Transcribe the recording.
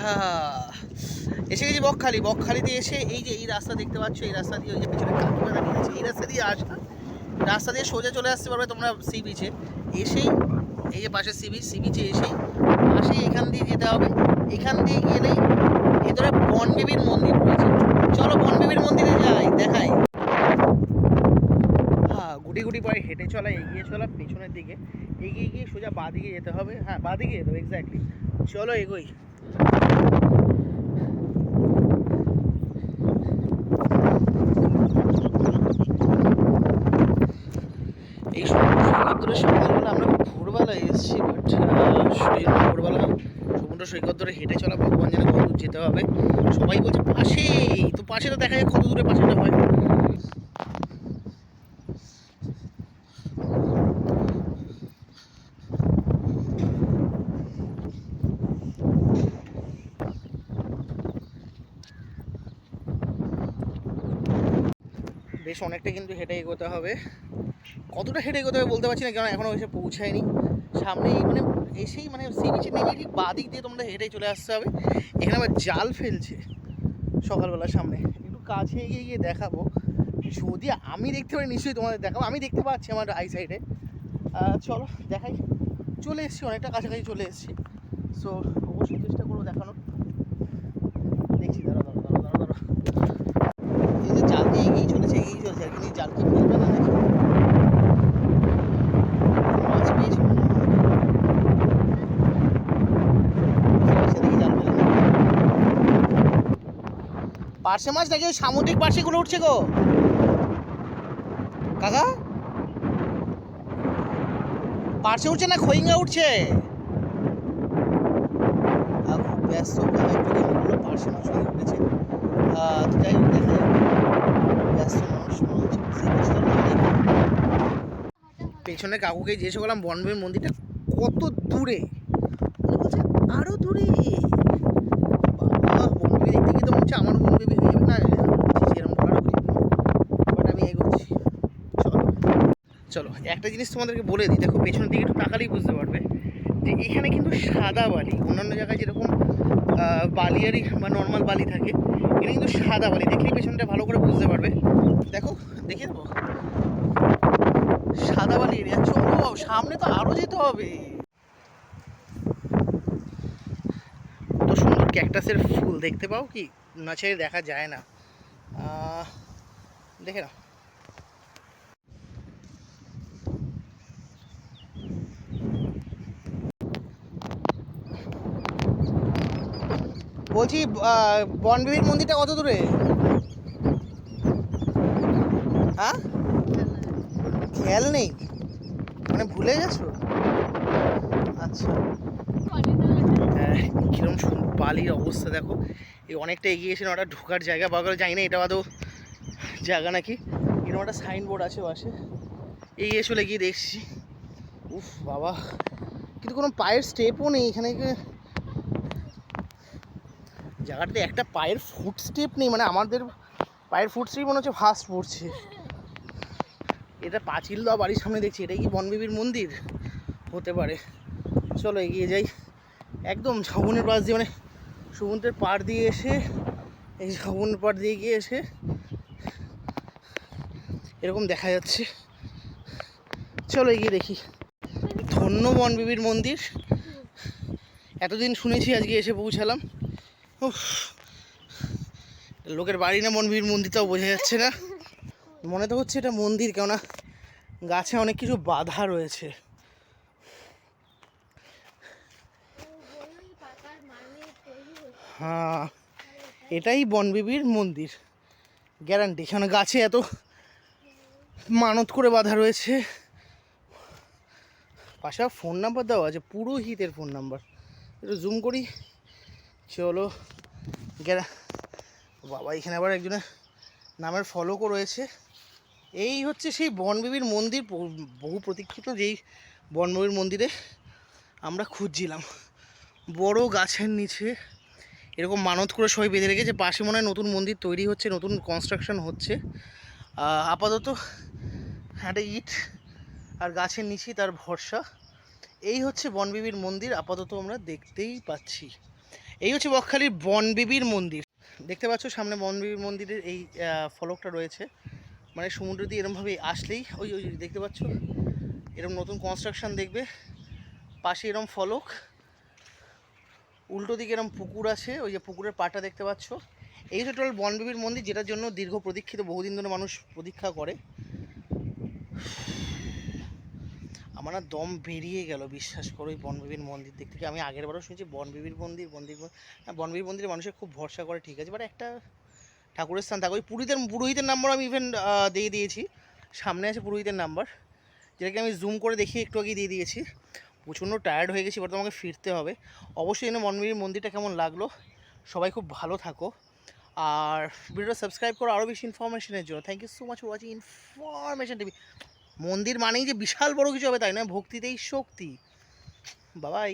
হ্যাঁ। এসে গেছি বকখালি। বকখালিতে এসে এই যে এই রাস্তা দেখতে পাচ্ছ, এই রাস্তা দিয়ে ওই যে পিছনে কাকিমা দাঁড়িয়ে আছে এই রাস্তা দিয়ে আসা। রাস্তা দিয়ে সোজা চলে আসতে পারবে তোমরা সি বিচে এসেই এই যে পাশে সি বিচ সি বিচে এসেই পাশেই এখান দিয়ে যেতে হবে। এখান দিয়ে গেলেই ভেতরে বনবেবীর মন্দির রয়েছে। চলো বনবেবীর মন্দিরে যাই, দেখাই। হ্যাঁ গুটি গুটি পায়ে হেঁটে চলা, এগিয়ে চলা, পেছনের দিকে। এগিয়ে গিয়ে সোজা বাঁ দিকে যেতে হবে। হ্যাঁ বাঁ দিকে যেতে হবে এক্স্যাক্টলি চলো এগোই। এই সমুদ্র আমরা ভোরবেলায় এসেছি ভোরবেলা সমুদ্র সৈকত ধরে হেঁটে চলা ভগবান জানে কত যেতে হবে। সবাই বলছে, পাশেই! তো পাশে তো দেখা যায় কত দূরে পাশেটা হয়। বেশ অনেকটা কিন্তু হেঁটে এগোতে হবে। কতটা হেঁটে এগোতে হবে বলতে পারছি না, কারণ এখনও এসে পৌঁছায়নি। সামনেই মানে এসেই মানে সি বিচে নেমে ঠিক বাদিক দিয়ে তোমরা হেঁটে চলে আসতে হবে। এখানে আবার জাল ফেলছে সকালবেলা সামনে। একটু কাছে এগিয়ে গিয়ে দেখাবো। যদি আমি দেখতে পারি, নিশ্চয়ই তোমাদের দেখাবো। আমি দেখতে পাচ্ছি আমার আই সাইডে চলো, দেখাই। চলে এসেছি, অনেকটা কাছাকাছি চলে এসেছি। সো অবশ্যই চেষ্টা করব দেখানোর দেখছি দাঁড়া দাঁড়া দাঁড়া দাঁড়া দাঁড়া এই যে জাল দিয়ে এগিয়ে চলেছে এগিয়ে চলেছে আর কিন্তু জাল কি ফেলবে না নাকি মাছ পেয়েছে মনে হয়। সে দেখি জাল ফেলে না। পার্শে মাছ নাকি সামুদ্রিক পার্শেগুলো উঠছে গো? কাকা? পার্শে উঠছে না খৈঙ্গা উঠছে? মনে। পেছনে কাকুকে জিজ্ঞেস করলাম বনবের মন্দিরটা কত দূরে? বলছে আরও দূরে বাবা বনবেবি দেখতে গিয়ে তো মনে হচ্ছে আমার বনবেবি হয়ে যাবে না সেরকম করা উচিত বাট আমি এগোচ্ছি চলো চলো একটা জিনিস তোমাদেরকে বলে দিই দেখো পেছনের দিকে একটু তাকালেই বুঝতে পারবে যে এখানে কিন্তু সাদা বালি অন্যান্য জায়গায় যেরকম আহ, বালিয়ারি বা নর্মাল বালি থাকে এটা কিন্তু সাদা বালি দেখলেই পেছনটা ভালো করে বুঝতে পারবে। দেখো দেখিয়ে দেবো সাদা বালি এরিয়া চলো সামনে তো আরও যেতে হবে। কত সুন্দর ক্যাকটাসের ফুল দেখতে পাও কি? না ছেড়ে দেখা যায় না। দেখে নাও। বলছি বনবিবির মন্দিরটা কত দূরে? হ্যাঁ? খেয়াল নেই। মানে ভুলে গেছো? আচ্ছা। হ্যাঁ, কিরম বালির অবস্থা দেখো। এই অনেকটা এগিয়ে এসে ওটা ঢোকার জায়গা বা জানি না এটা আদৌ জায়গা নাকি? এরকম একটা সাইনবোর্ড আছে পাশে। এগিয়ে চলে গিয়ে দেখছি। উফ বাবা। কিন্তু কোনো পায়ের স্টেপও নেই এখানে। জায়গাটাতে একটা পায়ের ফুট স্টেপ নেই মানে আমাদের পায়ের ফুট স্টেপ মনে হচ্ছে ফার্স্ট পড়ছে। এটা পাঁচিল দেওয়া বাড়ির সামনে দেখছি এটাই কি বনবিবির মন্দির? হতে পারে। চলো এগিয়ে যাই। একদম ঝাউনের পাশ দিয়ে মানে সমুদ্রের পাড় দিয়ে এসে, এই ঝাউনের পাড় দিয়ে গিয়ে এসে এরকম দেখা যাচ্ছে। চলো এগিয়ে দেখি। ধন্য বনবিবির মন্দির। এতদিন শুনেছি আজকে এসে পৌঁছালাম। লোকের বাড়ি না বনবিবির মন্দিরটাও বোঝা যাচ্ছে না। মনে তো হচ্ছে এটা মন্দির, কেননা গাছে অনেক কিছু বাধা রয়েছে। হ্যাঁ এটাই বনবিবির মন্দির। গ্যারান্টি কেন গাছে এত মানত করে বাধা রয়েছে। পাশে ফোন নাম্বার দেওয়া আছে, পুরোহিতের ফোন নাম্বার একটু জুম করি। চলো গ্যারা বাবা, এখানে আবার একজনের নামের ফলকও রয়েছে। এই হচ্ছে সেই বনবিবির মন্দির, বহু- বহু প্রতীক্ষিত যেই বনবিবির মন্দিরে আমরা খুঁজছিলাম। বড় গাছের নিচে এরকম মানত করে সবাই বেঁধে রেখেছে, পাশে মনে হয় নতুন মন্দির তৈরি হচ্ছে, নতুন কনস্ট্রাকশন হচ্ছে। আপাতত একটা ইট আর গাছের নিচেই তার ভরসা। এই হচ্ছে বনবিবির মন্দির, আপাতত আমরা দেখতেই পাচ্ছি। এই হচ্ছে বকখালির বনবিবির মন্দির। দেখতে পাচ্ছ সামনে বনবিবির মন্দিরের এই ফলকটা রয়েছে। মানে সমুদ্র দিয়ে এরমভাবে আসলেই, ওই ওই, দেখতে পাচ্ছ? এরকম নতুন কনস্ট্রাকশন দেখবে। পাশে এরম ফলক। উল্টো দিকে এরম পুকুর আছে, ওই যে পুকুরের পাটা দেখতে পাচ্ছ। এই হচ্ছে টোটাল বনবিবির মন্দির, যেটার জন্য দীর্ঘ প্রতীক্ষিত, বহুদিন ধরে মানুষ প্রতীক্ষা করে। আমার না দম বেরিয়ে গেল, বিশ্বাস করো ওই বনবিবির মন্দির দিক থেকে। আমি আগের বারও শুনেছি বনবিবির মন্দির না, বনবিবির মন্দিরে মানুষের খুব ভরসা করে, ঠিক আছে। বাট একটা ঠাকুরের স্থান থাকে। ওই পুরোহিতের পুরোহিতের নাম্বার আমি ইভেন দিয়ে দিয়েছি। সামনে আছে পুরোহিতের নাম্বার যেটাকে আমি জুম করে দেখি একটু আগে দিয়ে দিয়েছি। প্রচণ্ড টায়ার্ড হয়ে গেছি, এবার তো আমাকে ফিরতে হবে। অবশ্যই এনে বনবিবির মন্দিরটা কেমন লাগল। সবাই খুব ভালো থাকো। আর ভিডিওটা সাবস্ক্রাইব করো আরও বেশি ইনফরমেশনের জন্য। Thank you so much for watching information TV মন্দির মানেই যে বিশাল বড় কিছু হবে তাই না ভক্তিতেই শক্তি। বাবাই।